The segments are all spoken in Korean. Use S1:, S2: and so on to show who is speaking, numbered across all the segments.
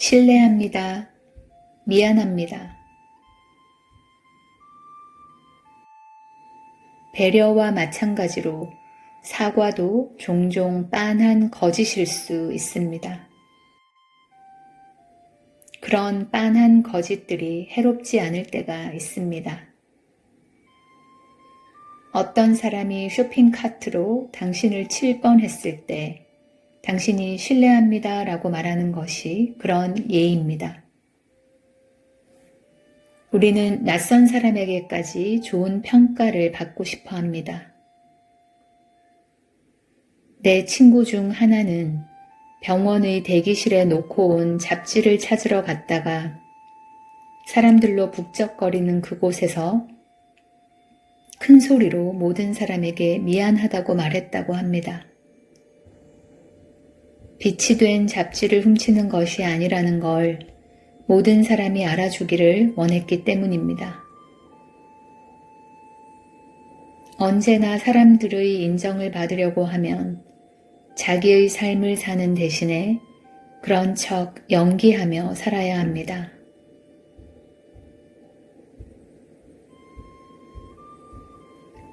S1: 신뢰합니다. 미안합니다. 배려와 마찬가지로 사과도 종종 빤한 거짓일 수 있습니다. 그런 빤한 거짓들이 해롭지 않을 때가 있습니다. 어떤 사람이 쇼핑카트로 당신을 칠 뻔했을 때 당신이 신뢰합니다 라고 말하는 것이 그런 예입니다. 우리는 낯선 사람에게까지 좋은 평가를 받고 싶어 합니다. 내 친구 중 하나는 병원의 대기실에 놓고 온 잡지를 찾으러 갔다가 사람들로 북적거리는 그곳에서 큰 소리로 모든 사람에게 미안하다고 말했다고 합니다. 빛이 된 잡지를 훔치는 것이 아니라는 걸 모든 사람이 알아주기를 원했기 때문입니다. 언제나 사람들의 인정을 받으려고 하면 자기의 삶을 사는 대신에 그런 척 연기하며 살아야 합니다.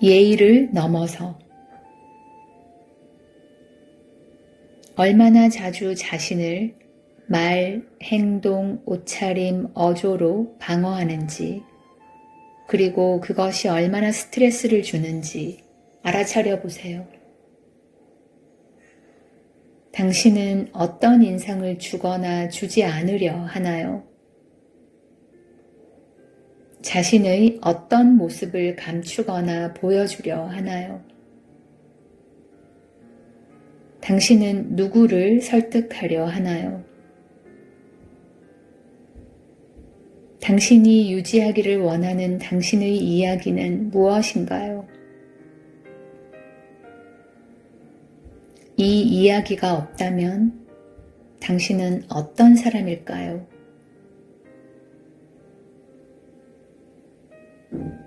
S1: 예의를 넘어서 얼마나 자주 자신을 말, 행동, 옷차림, 어조로 방어하는지, 그리고 그것이 얼마나 스트레스를 주는지 알아차려 보세요. 당신은 어떤 인상을 주거나 주지 않으려 하나요? 자신의 어떤 모습을 감추거나 보여주려 하나요? 당신은 누구를 설득하려 하나요? 당신이 유지하기를 원하는 당신의 이야기는 무엇인가요? 이 이야기가 없다면 당신은 어떤 사람일까요?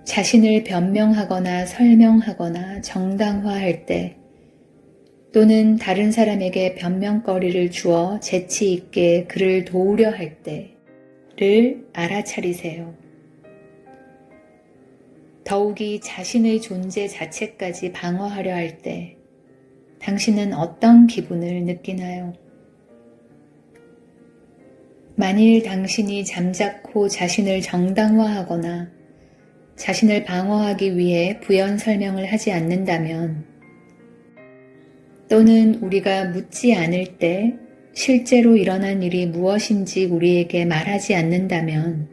S1: 자신을 변명하거나 설명하거나 정당화할 때 또는 다른 사람에게 변명거리를 주어 재치 있게 그를 도우려 할 때를 알아차리세요. 더욱이 자신의 존재 자체까지 방어하려 할 때 당신은 어떤 기분을 느끼나요? 만일 당신이 잠자코 자신을 정당화하거나 자신을 방어하기 위해 부연 설명을 하지 않는다면 또는 우리가 묻지 않을 때 실제로 일어난 일이 무엇인지 우리에게 말하지 않는다면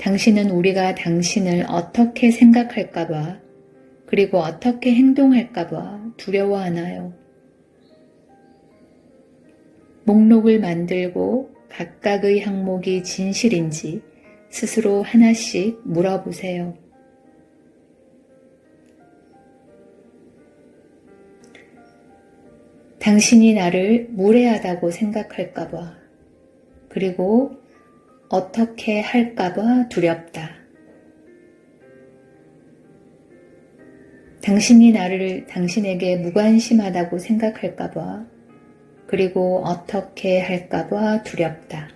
S1: 당신은 우리가 당신을 어떻게 생각할까봐 그리고 어떻게 행동할까봐 두려워하나요? 목록을 만들고 각각의 항목이 진실인지 스스로 하나씩 물어보세요. 당신이 나를 무례하다고 생각할까봐, 그리고 어떻게 할까봐 두렵다. 당신이 나를 당신에게 무관심하다고 생각할까봐, 그리고 어떻게 할까봐 두렵다.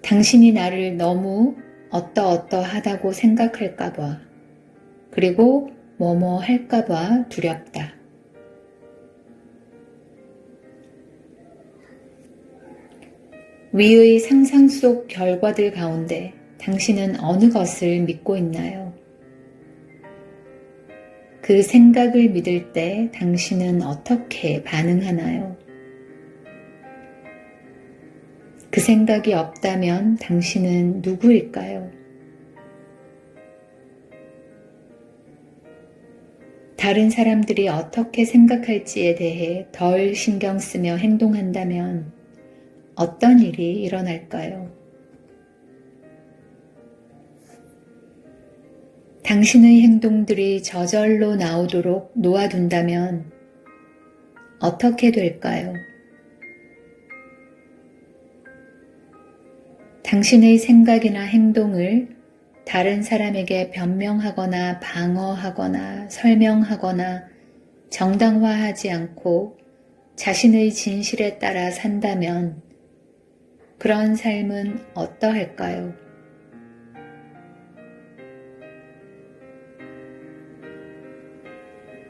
S1: 당신이 나를 너무 어떠어떠하다고 생각할까봐, 그리고 뭐뭐 할까봐 두렵다. 위의 상상 속 결과들 가운데 당신은 어느 것을 믿고 있나요? 그 생각을 믿을 때 당신은 어떻게 반응하나요? 그 생각이 없다면 당신은 누구일까요? 다른 사람들이 어떻게 생각할지에 대해 덜 신경 쓰며 행동한다면 어떤 일이 일어날까요? 당신의 행동들이 저절로 나오도록 놓아둔다면 어떻게 될까요? 당신의 생각이나 행동을 다른 사람에게 변명하거나 방어하거나 설명하거나 정당화하지 않고 자신의 진실에 따라 산다면 그런 삶은 어떠할까요?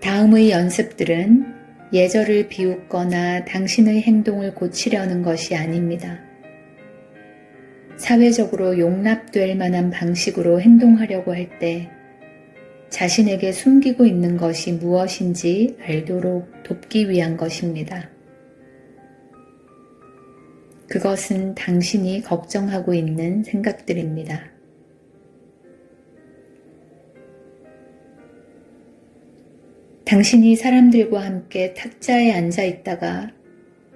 S1: 다음의 연습들은 예절을 비웃거나 당신의 행동을 고치려는 것이 아닙니다. 사회적으로 용납될 만한 방식으로 행동하려고 할 때 자신에게 숨기고 있는 것이 무엇인지 알도록 돕기 위한 것입니다. 그것은 당신이 걱정하고 있는 생각들입니다. 당신이 사람들과 함께 탁자에 앉아 있다가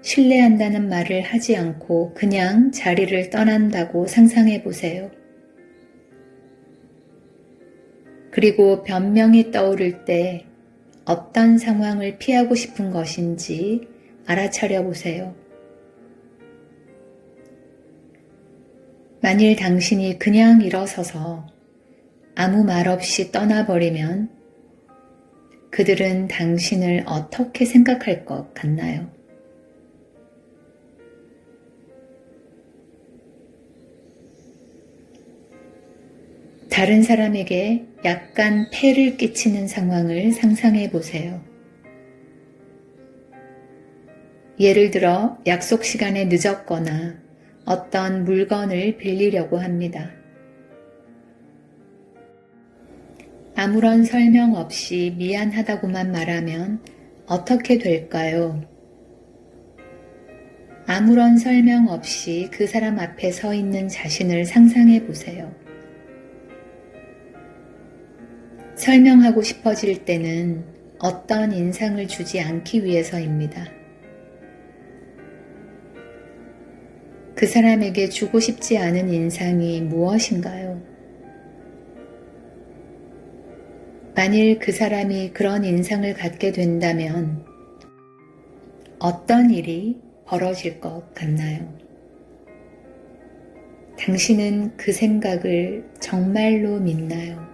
S1: 신뢰한다는 말을 하지 않고 그냥 자리를 떠난다고 상상해 보세요. 그리고 변명이 떠오를 때 어떤 상황을 피하고 싶은 것인지 알아차려 보세요. 만일 당신이 그냥 일어서서 아무 말 없이 떠나버리면 그들은 당신을 어떻게 생각할 것 같나요? 다른 사람에게 약간 폐를 끼치는 상황을 상상해 보세요. 예를 들어 약속 시간에 늦었거나 어떤 물건을 빌리려고 합니다. 아무런 설명 없이 미안하다고만 말하면 어떻게 될까요? 아무런 설명 없이 그 사람 앞에 서 있는 자신을 상상해 보세요. 설명하고 싶어질 때는 어떤 인상을 주지 않기 위해서입니다. 그 사람에게 주고 싶지 않은 인상이 무엇인가요? 만일 그 사람이 그런 인상을 갖게 된다면 어떤 일이 벌어질 것 같나요? 당신은 그 생각을 정말로 믿나요?